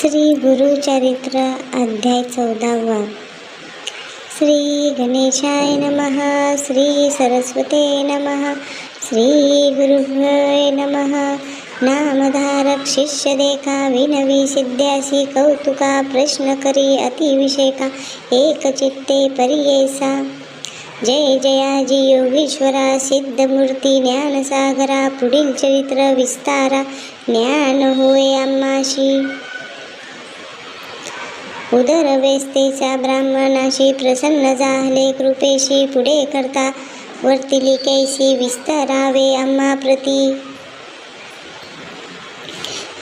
श्री गुरुचरित्र अध्याय चौदावा. श्री गणेशाय नमः श्री सरस्वते नमः श्री गुरुभ्योय नमः. नामधारक शिष्य देखा विनवी सिद्ध्यासी कौतुका प्रश्न करी अतिविषेका एकचित्ते परियेसा. जय जयाजी योगीश्वरा सिद्धमूर्ती ज्ञानसागरा पुढील चरित्र विस्तारा ज्ञान होय अम्माशी उदर वेस्तेचा ब्राह्मणाशी प्रसन्न झाले कृपेशी पुढे करता. वर्तिली कैसी विस्तारावे आम्हा प्रती.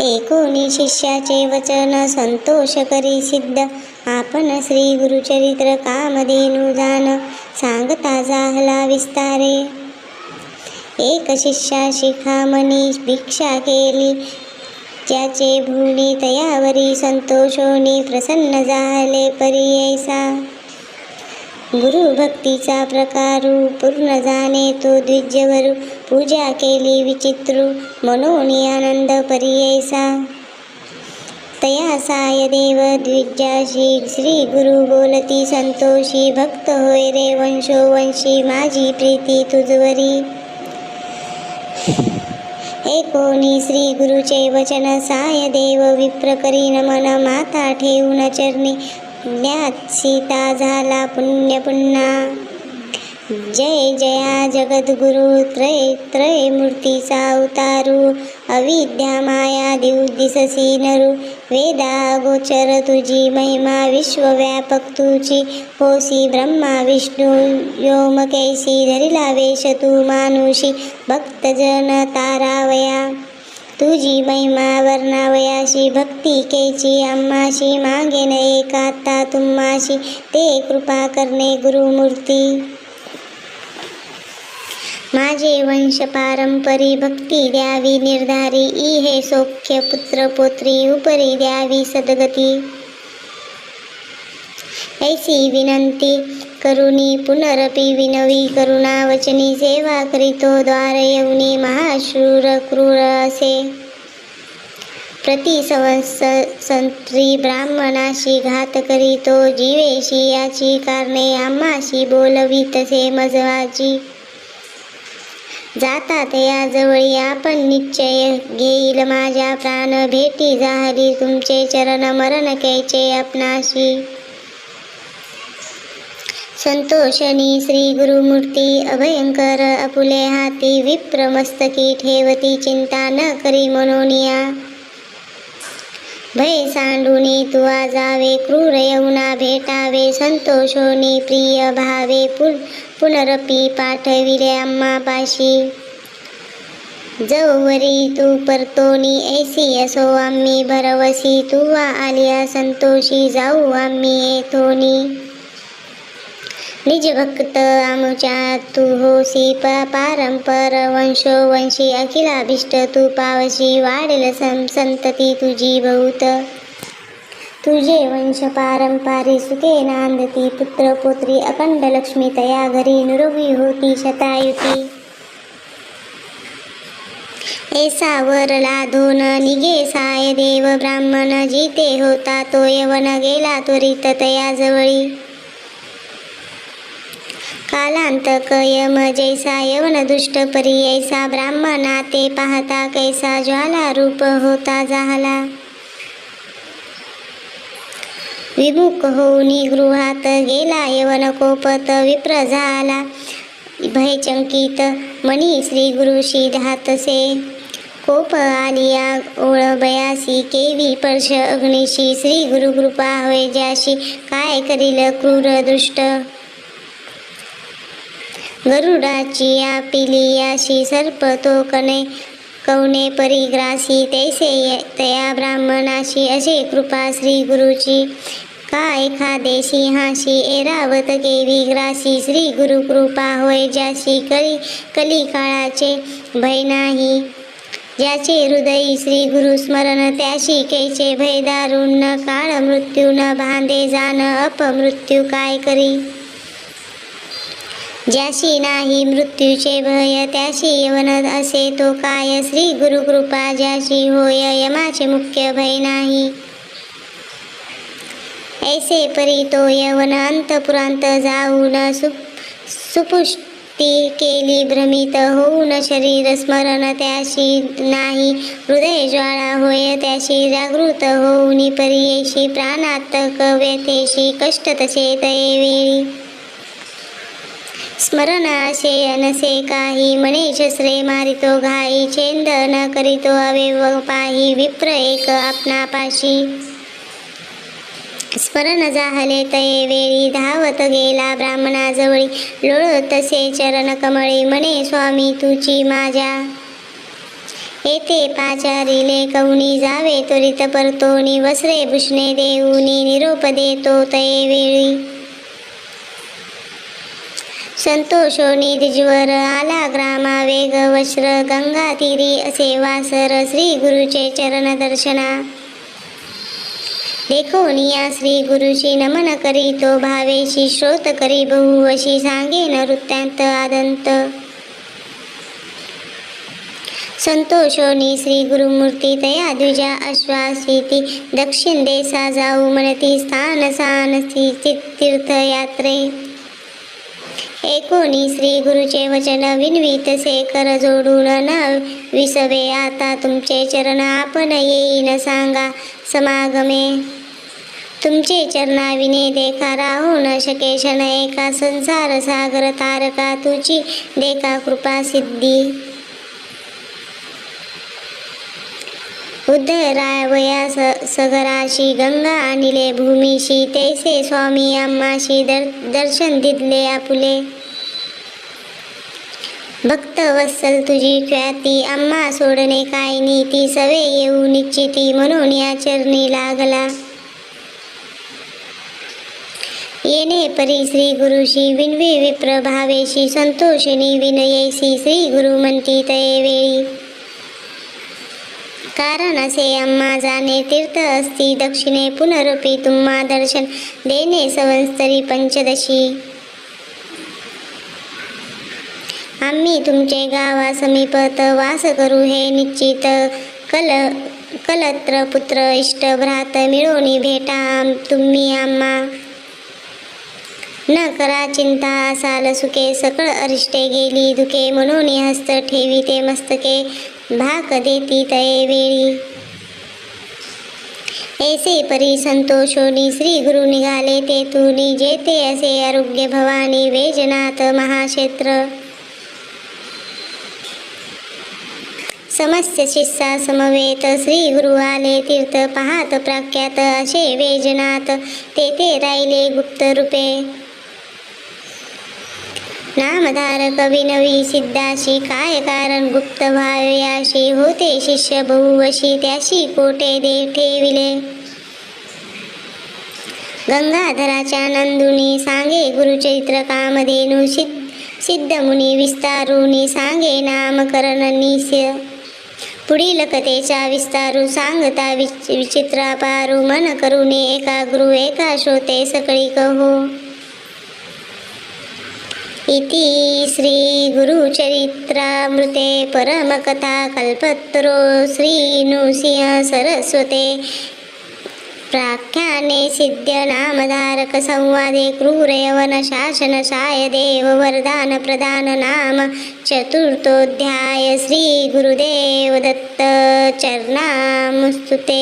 एकोणी शिष्याचे वचन संतोष करी सिद्ध. आपण श्री गुरुचरित्र कामधेनु जाण सांगता झाला विस्तारे. एक शिष्या शिखामणी भिक्षा केली ज्याचे भूली तयावरी संतोषोनी प्रसन्न झाले परियैसा. गुरुभक्तीचा प्रकारू पूर्ण जाणे तो द्विजवरू. पूजा केली विचित्रु मनोनी आनंद परियैसा. तया साय देव द्विजाशी श्री गुरु बोलती संतोषी भक्त होय रे वंशो वंशी माझी प्रीती तुझवरी. एकोणी श्री गुरुचे वचन साय देव विप्र करी नमन माता ठेवून चरणी. ज्ञात सीता झाला पुण्य पुन्हा. जय जया जगद्गुरु त्रय त्रय मूर्तीचा अवतारू अविद्या माया देव दिससी नरू वेदा गोचर तुझी महिमा विश्वव्यापक तुझी होसी ब्रह्मा विष्णू योम कैसी धरिला वेश तू मानुषी भक्तजन तारावया। तुझी महिमा वर्णावयाशी भक्ती केची आम्हाशी मागेन एकाता तुम्माशी ते कृपा करणे गुरुमूर्ती। माझे वंश पारंपरी भक्ती द्यावी निर्धारी. ई हे सौख्य पुत्र पोत्री उपरी द्यावी सदगती. ऐसी विनंती करुणी पुनरपी विनवी करुणा वचनी सेवा करीतो द्वार येऊनी महाशूर क्रूर असे. प्रति संत्री ब्राह्मणाशी घात करीतो जीवेशी याची कारणे आम्हाशी बोलवी तसे मजवाची जातात याजवळी जवळी आपण निश्चय. घेईल माझ्या प्राण भेटी झाली तुमचे चरण मरण कैचे आपणाशी. संतोषणी श्री गुरुमूर्ती अभयंकर अपुले हाती विप्रमस्तकी ठेवती चिंता न करी मनोनिया. भय सांडुनी तुवा जावे क्रूर येऊना भेटावे संतोषोनी प्रिय भावे पुन पुनरपी पाठविले आम्हापाशी जवरी तू परतोनी ऐसी असो आम्ही भरवसी तुवा आलिया संतोषी जाऊ आम्ही येथोनी. निज भक्त आमुच्या तू होसी प पारंपर वंशो वंशी अखिलाभिष्ट तू पावशी वाढेल सं संतती तुझी बहुत तुझे वंश पारंपारी सुखे नांदती पुत्र पुत्री अखंड लक्ष्मी तया घरी निरोगी होती शतायुती. ऐसा वरला लाधोन निगे साय देव ब्राह्मण जिते होता तो यवन गेला त्वरित तया जवळी. कालांतक यम जैसा यवन दुष्ट परियैसा ऐसा ब्राह्मणा ते पाहता कैसा ज्वाला रूप होता झाला विमुख होऊनी गृहात गेला यवन कोपत विप्र झाला भयचंकित मणी श्री गुरुशी धातसे कोप आलिया ओळ बयासी केवी पर्श अग्निशी। श्री गुरु कृपा होय ज्याशी काय करील क्रूर दुष्ट। गरुडाची या पिलियाशी सर्प तो कणे कवणे परिग्रासी तैसे तया ब्राह्मणाशी असे कृपा श्री गुरुची. का एखादे सिंहाशी एरावत केवी ग्रासी श्री गुरु कृपा होय ज्याशी कली कली काळाचे भय नाही. ज्याचे हृदयी श्री गुरु स्मरण त्याशी कैचे भय दारुण काळ मृत्यू न बांधे जाण अपमृत्यू काय करी? ज्याशी नाही मृत्यूचे भय त्याशी यवन असे तो काय? श्री गुरु कृपा ज्याशी होय यमाचे मुख्य भय नाही. ऐसे परी तो यवन अंतपुरांत जाऊन सु सुपुष्टी केली भ्रमित. होऊन शरीर स्मरण त्याशी नाही हृदय ज्वाळा होय त्याशी जागृत. होऊन पर्येशी प्राणात्मक व्यथेशी कष्ट तसे तये वेळी. स्मरण असे अनसे काही म्हणे श्रे मारितो घाई छेंद न करीतो अवेव पाही विप्र एक आपणापाशी स्मरण जाहले तये वेळी धावत गेला ब्राह्मणाजवळी लोळ तसे चरण कमळे म्हणे स्वामी तुची माझ्या. येथे पाचारिले कवणी जावे त्वरित परतोणी वसरे भूषणे देऊनी निरोप देतो तये वेळी. संतोषो द्विजवर आला ग्रामा वेग वस्त्र गंगा असे वासर श्री गुरुचे चरण दर्शना. देखोनिया श्री गुरुशी नमन करी तो भावेशी श्रोत करी बहु अशी सांगे नृत्यांत आदंत. संतोषोनी श्री गुरुमूर्ती तया द्विजा आश्वासिती दक्षिण देसा जाऊ म्हणती स्थान सानसी तीर्थयात्रे एकोणी श्री गुरुचे वचन विनवीत से कर जोडून नाव विसवे आता तुमचे चरण आपण येईन सांगा समागमे. तुमचे चरणाविने देखा राहू न शके क्षण एका संसार सागर तारका तुझी देखा कृपा सिद्धी. उद्धरावया स सगराशी गंगा आणिले भूमीशी तैसे स्वामी अम्माशी दर दर्शन दिदले आपुले. भक्त वत्सल तुझी ख्याती अम्मा सोडणे काय नीती सवे येऊ निश्चिती म्हणून या चरणी लागला. येणे परी श्री गुरुशी विनवी विप्र भावेशी विनयेशी श्री गुरु म्हणती तये वेळी. कारण असे अम्मा जाणे तीर्थ असती दक्षिणे पुनरुपी तुम्हा दर्शन देणे संवत्सरी पंचदशी. आम्ही तुमचे गावा समीपत वास करू हे निश्चित. कल कलत्र पुत्र इष्ट भ्रात मिळवणी भेटा तुम्ही आम्हा. न करा चिंता असाल सुखे सकळ अरिष्टे गेली दुखे म्हणून हस्त ठेवी ते मस्तके. भाग देती तये वेळी. ऐसे परी संतोषोनी श्री गुरु निघाले तेथून तुनी जेते असे आरोग्य भवानी वेजनाथ महाक्षेत्र. समस्य शिष्या समवेत श्री गुरु आले तीर्थ पाहात प्राख्यात असे वेजनाथ तेथे राहिले गुप्त रूपे. नामधारक विनवी सिद्धाशी काय कारण गुप्त भाव्याशी होते शिष्य बहुवशी त्याशी कोटे दे ठेविले. गंगाधराच्या नंदुनी सांगे गुरुचरित्र कामधेनु सिद्ध सिद्धमुनी विस्तारुनी सांगे नामकरण निस्य पुढील कथेचा विस्तारू सांगता विच विचित्रापारू मन करुणे एका गुरु एका श्रोते सकळी कहो. इति श्रीगुरुचरित्रामृते परमकथा कल्पत्रो श्रीनृसिंह सरस्वते। प्राख्याने सिद्धनामधारकसंवादे क्रूरयवनशासनशायदेववरदानप्रदाननाम चतुर्थोऽध्याय श्रीगुरुदेवदत्तचरणामुस्तुते।